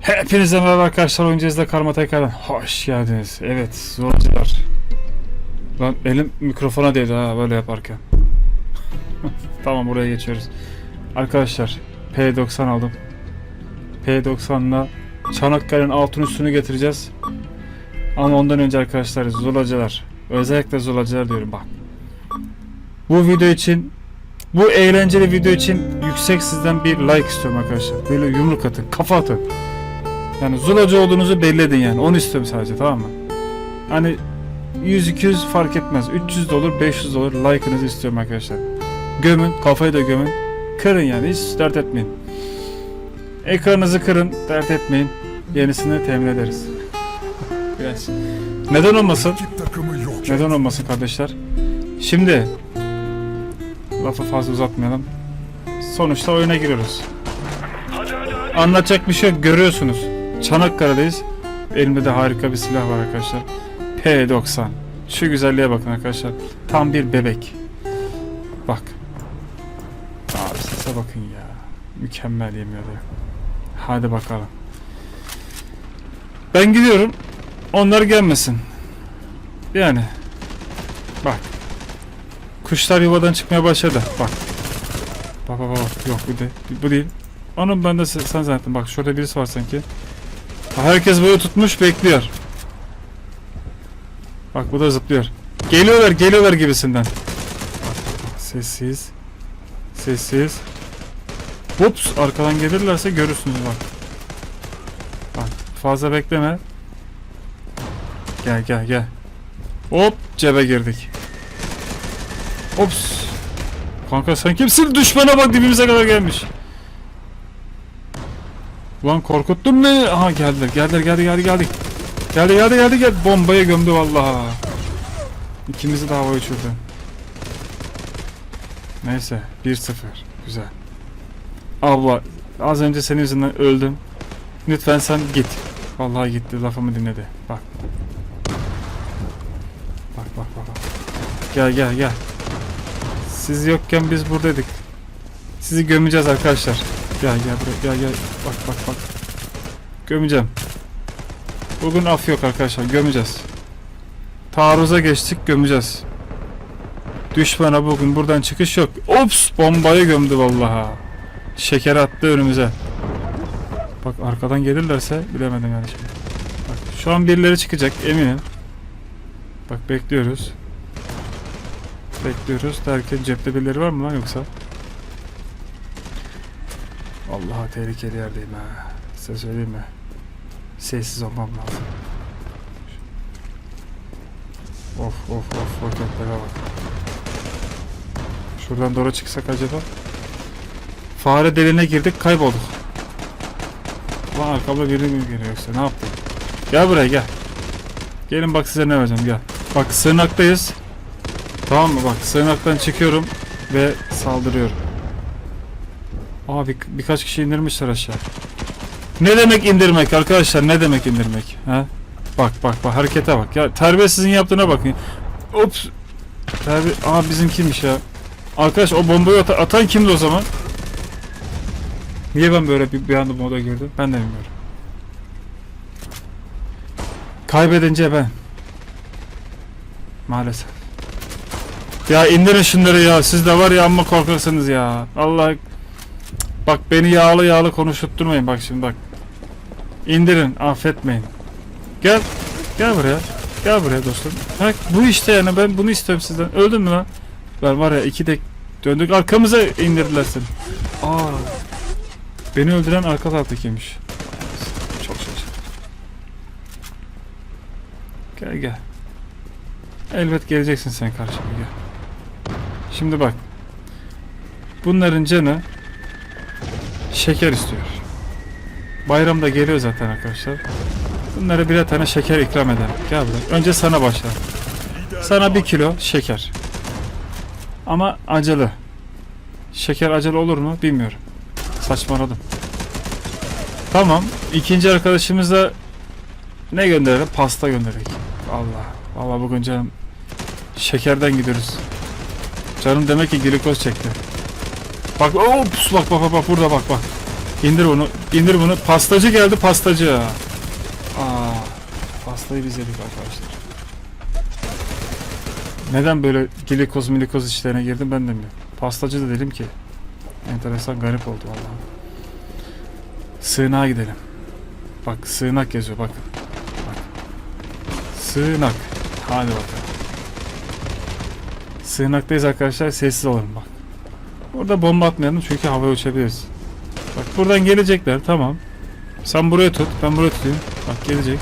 Hepinize merhaba arkadaşlar oyuncağızda karma tekrardan hoş geldiniz. Evet zorcular. Lan elim mikrofona değdi ha böyle yaparken. tamam buraya geçiyoruz. Arkadaşlar P90 aldım. P90'la Çanakkale'nin altın üstünü getireceğiz. Ama ondan önce arkadaşlar zulacılar. Özellikle zulacılar diyorum bak. Bu video için bu eğlenceli video için yüksek sizden bir like istiyorum arkadaşlar. Böyle yumruk atın, kafa atın. Yani zulacı olduğunuzu belli edin yani. Onu istiyorum sadece tamam mı? Hani 100-200 fark etmez. 300 de olur, 500 de olur. Like'ınızı istiyorum arkadaşlar. Gömün, kafayı da gömün. Kırın yani hiç dert etmeyin. Ekranınızı kırın, dert etmeyin. Yenisini temin ederiz. Biraz. Neden olmasın? Neden olmasın kardeşler? Şimdi lafı fazla uzatmayalım. Sonuçta oyuna giriyoruz. Anlatacak bir şey yok. Görüyorsunuz. Çanakkale'deyiz. Elimde de harika bir silah var arkadaşlar. P90. Şu güzelliğe bakın arkadaşlar. Tam bir bebek. Bak. Abi sese bakın ya. Mükemmel yemin ederim. Hadi bakalım. Ben gidiyorum. Onlar gelmesin. Yani. Bak. Kuşlar yuvadan çıkmaya başladı. Bak. Bak bak bak. Yok bu değil. Bu değil. Onun ben de sen zannettim. Bak şurada birisi var sanki. Herkes böyle tutmuş bekliyor. Bak bu da zıplıyor. Geliyorlar geliyorlar gibisinden. Sessiz. Sessiz. Ups arkadan gelirlerse görürsünüz bak. Bak fazla bekleme. Gel gel gel. Hop cebe girdik. Ops. Kanka sen kimsin? Düşmana bak dibimize kadar gelmiş. Ulan korkuttun beni. Aha geldiler geldiler geldi geldi geldi. Geldi geldi geldi geldi. Bombaya gömdü vallahi. İkimizi de havaya uçurdu. Neyse 1-0. Güzel. Abla az önce senin yüzünden öldüm. Lütfen sen git. Vallahi gitti lafımı dinledi. Bak. Bak bak bak. bak. Gel gel gel. Siz yokken biz buradaydık. Sizi gömeceğiz arkadaşlar. Gel gel buraya gel gel. Bak bak bak. Gömeceğim. Bugün af yok arkadaşlar. Gömeceğiz. Taarruza geçtik gömeceğiz. Düşmana bugün buradan çıkış yok. Ops bombayı gömdü vallahi. Şeker attı önümüze. Bak arkadan gelirlerse bilemedim yani şimdi. Bak şu an birileri çıkacak eminim. Bak bekliyoruz. Bekliyoruz derken cepte birileri var mı lan yoksa? Allah'a tehlikeli yerdeyim ha. Size söyleyeyim mi? Sessiz olmam lazım. Of of of roketlere bak. Şuradan doğru çıksak acaba? Fare deliğine girdik kaybolduk. Lan arkamda biri mi geliyor yoksa ne yaptık? Gel buraya gel. Gelin bak size ne vereceğim gel. Bak sığınaktayız. Tamam mı bak sığınaktan çıkıyorum ve saldırıyorum. Aa bir, birkaç kişi indirmişler aşağı. Ne demek indirmek arkadaşlar ne demek indirmek? Ha? Bak bak bak harekete bak. Ya terbiyesizin yaptığına bakın. Ops. Terbiye... Aa bizimkiymiş ya. Arkadaş o bombayı ata- atan kimdi o zaman? Niye ben böyle bir, bir anda moda girdim? Ben de bilmiyorum. Kaybedince ben. Maalesef. Ya indirin şunları ya. Siz de var ya amma korkarsınız ya. Allah. Bak beni yağlı yağlı konuşutturmayın bak şimdi bak. İndirin affetmeyin. Gel. Gel buraya. Gel buraya dostum. Bak bu işte yani ben bunu istiyorum sizden. Öldün mü lan? Ben var ya iki de döndük arkamıza indirdiler seni. Aa. Beni öldüren arka taraftakiymiş. Çok şaşırdım. Gel gel. Elbet geleceksin sen karşıma gel. Şimdi bak. Bunların canı şeker istiyor. Bayramda geliyor zaten arkadaşlar. Bunlara birer tane şeker ikram edelim. Gel buraya. Önce sana başla. Sana bir kilo şeker. Ama acılı. Şeker acılı olur mu bilmiyorum. Saçmaladım. Tamam. İkinci arkadaşımıza ne gönderelim? Pasta gönderelim. Allah. Allah bugün canım şekerden gidiyoruz. Canım demek ki glikoz çekti. Bak ops bak bak bak bak burada bak bak. İndir bunu. indir bunu. Pastacı geldi pastacı. Aa, pastayı biz yedik arkadaşlar. Neden böyle glikoz milikoz işlerine girdim ben de bilmiyorum. Pastacı da dedim ki. Enteresan garip oldu vallahi. Sığınağa gidelim. Bak sığınak yazıyor bakın. Bak. Sığınak. Hadi bakalım. Sığınaktayız arkadaşlar sessiz olalım bak. Burada bomba atmayalım çünkü havaya uçabiliriz. Bak buradan gelecekler tamam. Sen buraya tut ben buraya tutayım. Bak gelecek.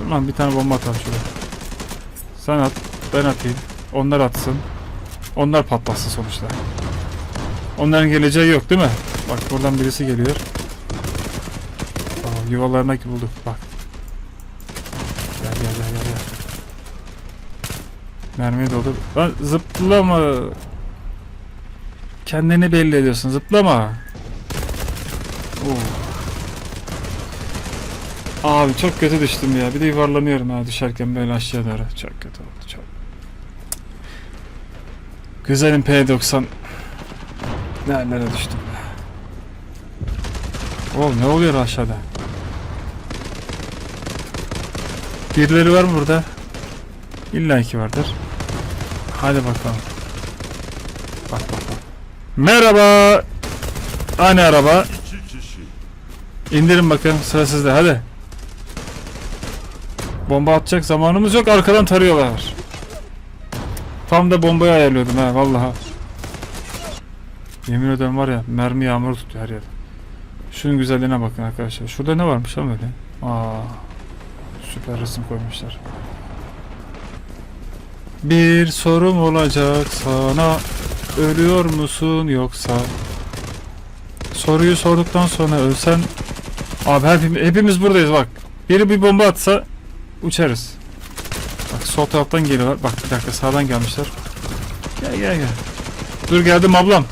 Dur lan bir tane bomba atalım şuraya. Sen at ben atayım. Onlar atsın. Onlar patlasın sonuçta. Onların geleceği yok değil mi? Bak buradan birisi geliyor. Aa, yuvalarına bulduk bak. Gel gel gel gel. Mermiyi doldur. Lan zıplama. Kendini belli ediyorsun. Zıplama. Oo. Abi çok kötü düştüm ya. Bir de yuvarlanıyorum ha düşerken böyle aşağı doğru. Çok kötü oldu çok. Güzelim P90. Nerelere düştüm. Oğlum ne oluyor aşağıda? Birileri var mı burada? İlla ki vardır. Hadi bakalım. Bak bak bak. Merhaba. Hani araba? İndirin bakın sıra sizde hadi. Bomba atacak zamanımız yok arkadan tarıyorlar. Tam da bombayı ayarlıyordum ha vallahi. Yemin ederim var ya mermi yağmuru tutuyor her yerde. Şunun güzelliğine bakın arkadaşlar. Şurada ne varmış ama öyle? Aa, süper resim koymuşlar. Bir sorum olacak sana. Ölüyor musun yoksa? Soruyu sorduktan sonra ölsen... Abi hepimiz, hepimiz buradayız bak. Biri bir bomba atsa uçarız. Bak sol taraftan geliyorlar. Bak bir dakika sağdan gelmişler. Gel gel gel. Dur geldim ablam.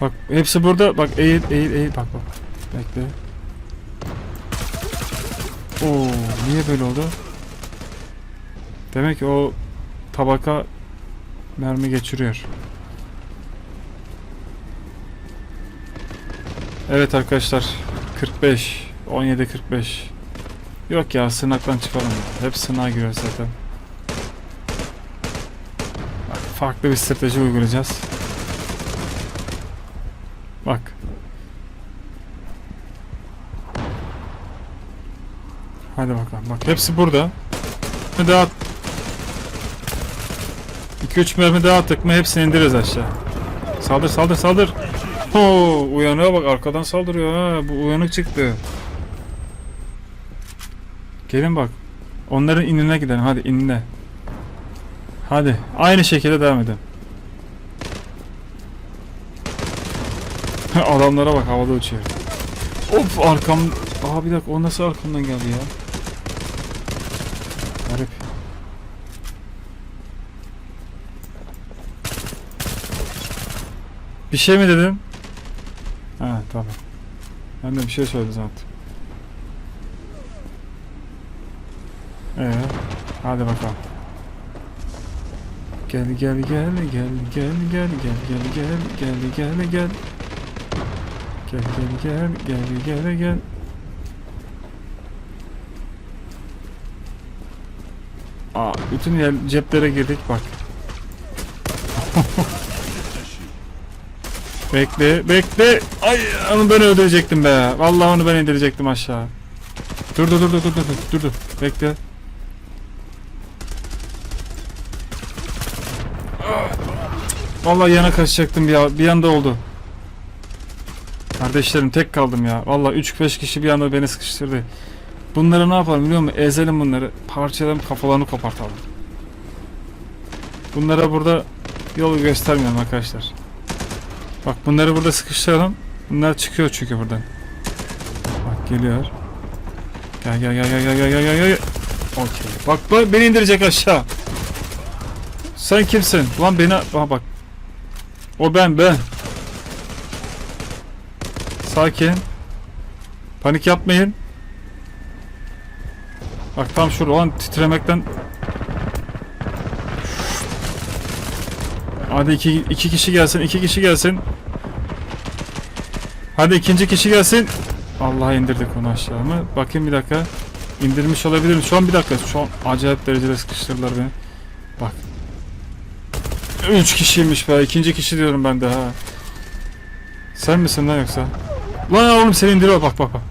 Bak hepsi burada. Bak eğil eğil eğil. Bak bak. Bekle. Oo niye böyle oldu? Demek ki o tabaka mermi geçiriyor. Evet arkadaşlar 45 17 45 Yok ya sınaktan çıkalım. Hep sınağa giriyor zaten. Farklı bir strateji uygulayacağız. Bak. Hadi bakalım. Bak hepsi burada. Daha 2-3 mermi daha attık mı hepsini indiririz aşağı. Saldır saldır saldır. Oo, uyanığa bak arkadan saldırıyor ha. Bu uyanık çıktı. Gelin bak. Onların inine gidelim. Hadi inine. Hadi. Aynı şekilde devam edelim. Adamlara bak havada uçuyor. Of arkam... Aa bir dakika o nasıl arkamdan geldi ya? Garip. Bir şey mi dedim? Ha tamam. Ben de bir şey söyledim zaten. Ee, hadi bakalım. Gel gel gel gel gel gel gel gel gel gel gel gel Gel gel gel gel gel gel Aa, bütün yer, ceplere girdik bak. Bekle, bekle. Ay, onu ben öldürecektim be. Vallahi onu ben indirecektim aşağı. Dur dur dur dur dur dur dur dur. Bekle. Vallahi yana kaçacaktım bir, bir anda oldu. Kardeşlerim tek kaldım ya. Vallahi 3-5 kişi bir anda beni sıkıştırdı. Bunları ne yapalım biliyor musun? Ezelim bunları. Parçalayalım kafalarını kopartalım. Bunlara burada yolu göstermiyorum arkadaşlar. Bak bunları burada sıkıştıralım. Bunlar çıkıyor çünkü buradan. Bak geliyor. Gel gel gel gel gel gel gel gel. Okey. Bak bak beni indirecek aşağı. Sen kimsin? Lan beni aha bak. O ben ben. Sakin. Panik yapmayın. Bak tam şurada lan titremekten Hadi iki, iki kişi gelsin, iki kişi gelsin. Hadi ikinci kişi gelsin. Allah indirdik onu aşağı mı? Bakayım bir dakika. İndirmiş olabilirim. Şu an bir dakika. Şu an acayip derecede sıkıştırdılar beni. Bak. Üç kişiymiş be. İkinci kişi diyorum ben de ha. Sen misin lan yoksa? Lan oğlum seni indiriyor. Bak bak bak.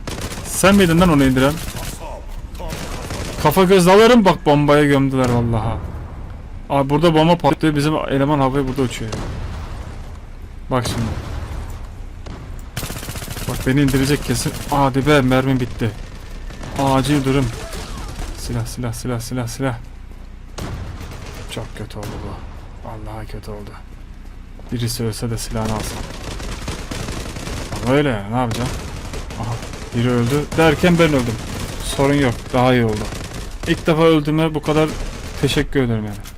Sen miydin lan onu indiren? Kafa göz dalarım bak bombaya gömdüler vallaha. Abi burada bomba patlıyor bizim eleman havaya burada uçuyor. Bak şimdi. Bak beni indirecek kesin. Hadi be mermim bitti. Acil durum. Silah silah silah silah silah. Çok kötü oldu bu. Vallahi kötü oldu. Birisi ölse de silahını alsam. Ama öyle yani ne yapacağım? Aha biri öldü derken ben öldüm. Sorun yok daha iyi oldu. İlk defa öldüğüme bu kadar teşekkür ederim yani.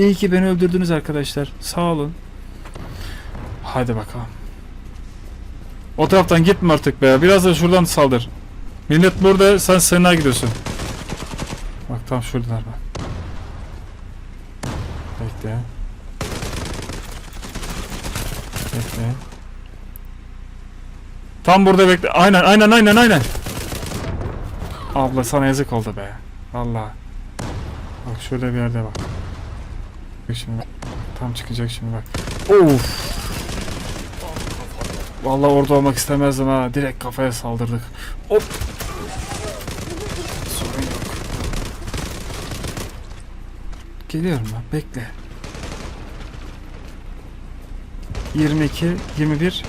İyi ki beni öldürdünüz arkadaşlar. Sağ olun. Hadi bakalım. O taraftan gitme artık be. Biraz da şuradan saldır. Millet burada sen sığınağa gidiyorsun. Bak tam şuradalar bak. Bekle. Bekle. Tam burada bekle. Aynen aynen aynen aynen. Abla sana yazık oldu be. Vallahi. Bak şurada bir yerde bak. Bak Şimdi. Tam çıkacak şimdi bak. Of. Vallahi orada olmak istemezdim ha. Direkt kafaya saldırdık. Hop. Sorun yok. Geliyorum ben. Bekle. 22, 21,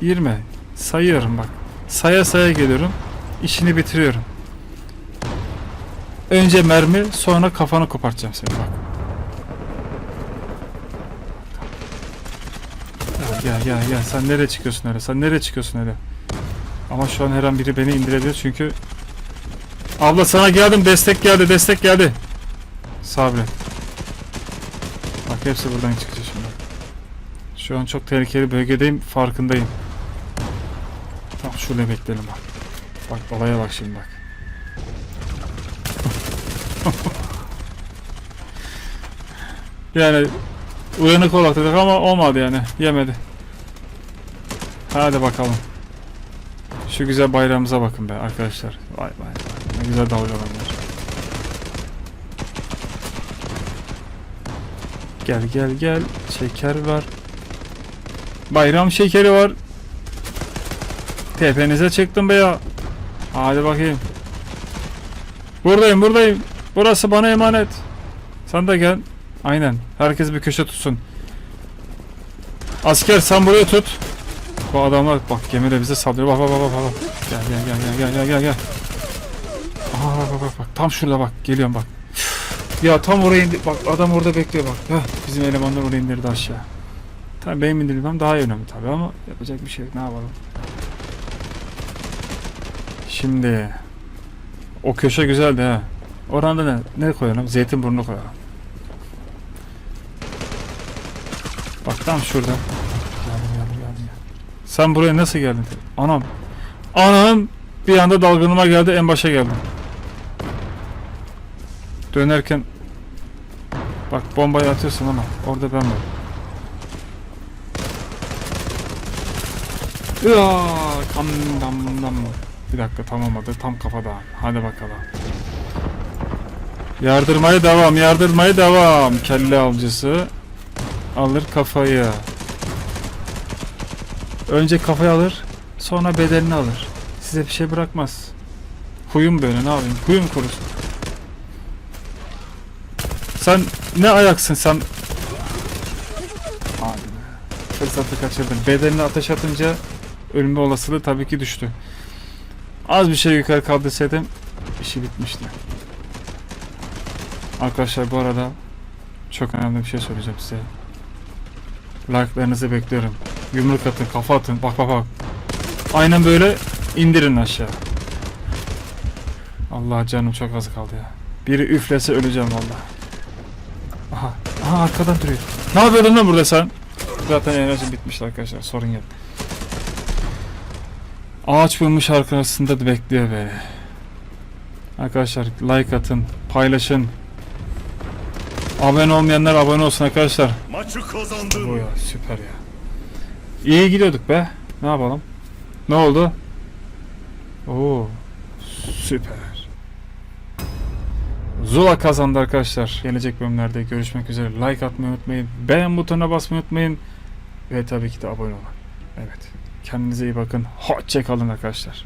20. Sayıyorum bak. Saya saya geliyorum. İşini bitiriyorum. Önce mermi, sonra kafanı kopartacağım seni bak. Gel gel gel sen nereye çıkıyorsun öyle? Sen nereye çıkıyorsun öyle? Ama şu an her an biri beni indirebilir çünkü Abla sana geldim destek geldi destek geldi. Sabret. Bak hepsi buradan çıkacak şimdi. Şu an çok tehlikeli bölgedeyim farkındayım. Tamam şurada bekleyelim bak. Bak olaya bak şimdi bak. yani uyanık olak dedik ama olmadı yani. Yemedi. Hadi bakalım. Şu güzel bayrağımıza bakın be arkadaşlar. Vay vay vay. Ne güzel dalgalanlar. Gel gel gel. Şeker var. Bayram şekeri var. Tepenize çıktım be ya. Hadi bakayım. Buradayım buradayım. Burası bana emanet. Sen de gel. Aynen. Herkes bir köşe tutsun. Asker sen burayı tut. Bu adamlar bak gemide bize saldırıyor. Bak bak bak bak. bak. Gel gel gel gel gel gel gel. Aha bak bak bak bak. Tam şurada bak. Geliyorum bak. Ya tam oraya indi. Bak adam orada bekliyor bak. Heh, bizim elemanlar oraya indirdi aşağı. Tabii benim indirilmem daha önemli tabii ama yapacak bir şey yok. Ne yapalım? Şimdi o köşe güzeldi ha. Oranda ne? Ne koyalım? Zeytinburnu koyalım. Bak tam şurada. Sen buraya nasıl geldin? Anam. Anam bir anda dalgınıma geldi en başa geldim. Dönerken Bak bombayı atıyorsun ama orada ben varım. Ya kam dam dam. Bir dakika tamamadı tam kafada. Hadi bakalım. Yardırmaya devam, yardırmaya devam. Kelle avcısı alır kafayı. Önce kafayı alır, sonra bedenini alır. Size bir şey bırakmaz. Huyum böyle ne yapayım? Huyum kurusun. Sen ne ayaksın sen? Be. Fırsatı kaçırdın. Bedenine ateş atınca ölme olasılığı tabii ki düştü. Az bir şey yukarı kaldırsaydım işi bitmişti. Arkadaşlar bu arada çok önemli bir şey söyleyeceğim size. Like'larınızı bekliyorum. Yumruk atın, kafa atın. Bak bak bak. Aynen böyle indirin aşağı. Allah canım çok az kaldı ya. Biri üflese öleceğim vallahi. Aha, aha arkadan duruyor. Ne yapıyordun lan burada sen? Zaten enerjim bitmişti arkadaşlar. Sorun yok. Ağaç bulmuş arkasında da bekliyor be. Arkadaşlar like atın, paylaşın. Abone olmayanlar abone olsun arkadaşlar. Maçı kazandın. Bu ya süper ya. İyi gidiyorduk be. Ne yapalım? Ne oldu? Oo. Süper. Zula kazandı arkadaşlar. Gelecek bölümlerde görüşmek üzere. Like atmayı unutmayın. Beğen butonuna basmayı unutmayın. Ve tabii ki de abone olun. Evet. Kendinize iyi bakın. Hoşça kalın arkadaşlar.